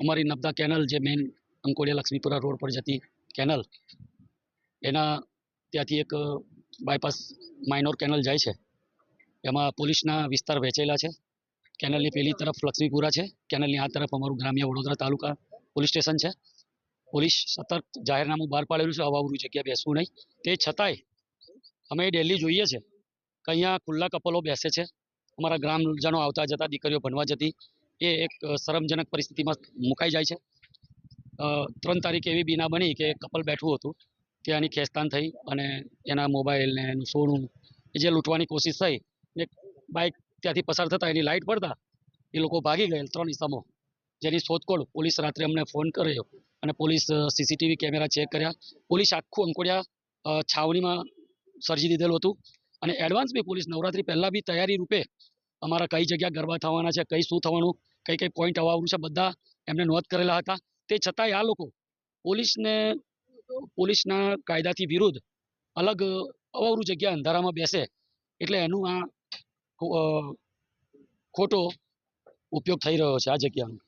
અમારી નબદા કેનલ જે main Ankodiya Laxmipura road પર જતી કેનલ, એના ત્યાંથી એક બાયપાસ માઇનોર કેનલ જાય છે. એમાં પોલીસના વિસ્તાર વહેંચેલા છે. કેનલની પેલી તરફ લક્ષ્મીપુરા છે. કેનલની આ તરફ અમારું ગ્રામ્ય વડોદરા તાલુકા પોલીસ સ્ટેશન છે. પોલીસ સતત જાહેરનામું બહાર પાડેલું છે. અવાવરું જગ્યા બેસવું નહીં. તે છતાંય અમે ડેલી જોઈએ છે કે અહીંયા ખુલ્લા કપલો બેસે છે. અમારા ગ્રામજનો આવતા જતા દીકરીઓ ભણવા જતી એ એક શરમજનક પરિસ્થિતિમાં મુકાઈ જાય છે. ત્રણ તારીખે એવી બીના બની કે કપલ બેઠું હતું ત્યાંની ખેંચતાન થઈ અને એના મોબાઈલ ને એનું સોનું એ જે લૂંટવાની કોશિશ થઈ ને બાઇક ત્યાંથી પસાર થતાં એની લાઇટ પડતા, એ લોકો ભાગી ગયેલ ત્રણ ઇસમો, જેની શોધખોળ પોલીસ રાત્રે અમને ફોન કર્યો અને પોલીસ સીસીટીવી કેમેરા ચેક કર્યા. પોલીસ આખું અંકોડિયા છાવણીમાં સર્જી દીધેલું હતું અને એડવાન્સ બી પોલીસ નવરાત્રી પહેલાં બી તૈયારી રૂપે અમારા કઈ જગ્યા ગરબા થવાના છે, કઈ શું થવાનું કઈ કઈ પોઈન્ટ આવવાનું છે બધા એમને નોંધ કરેલા હતા. તે છતાંય આ લોકો પોલીસને પોલીસના કાયદાથી વિરુદ્ધ અલગ અવાવરું જગ્યા અંધારામાં બેસે એટલે એનું આ ખોટો ઉપયોગ થઈ રહ્યો છે આ જગ્યાનો.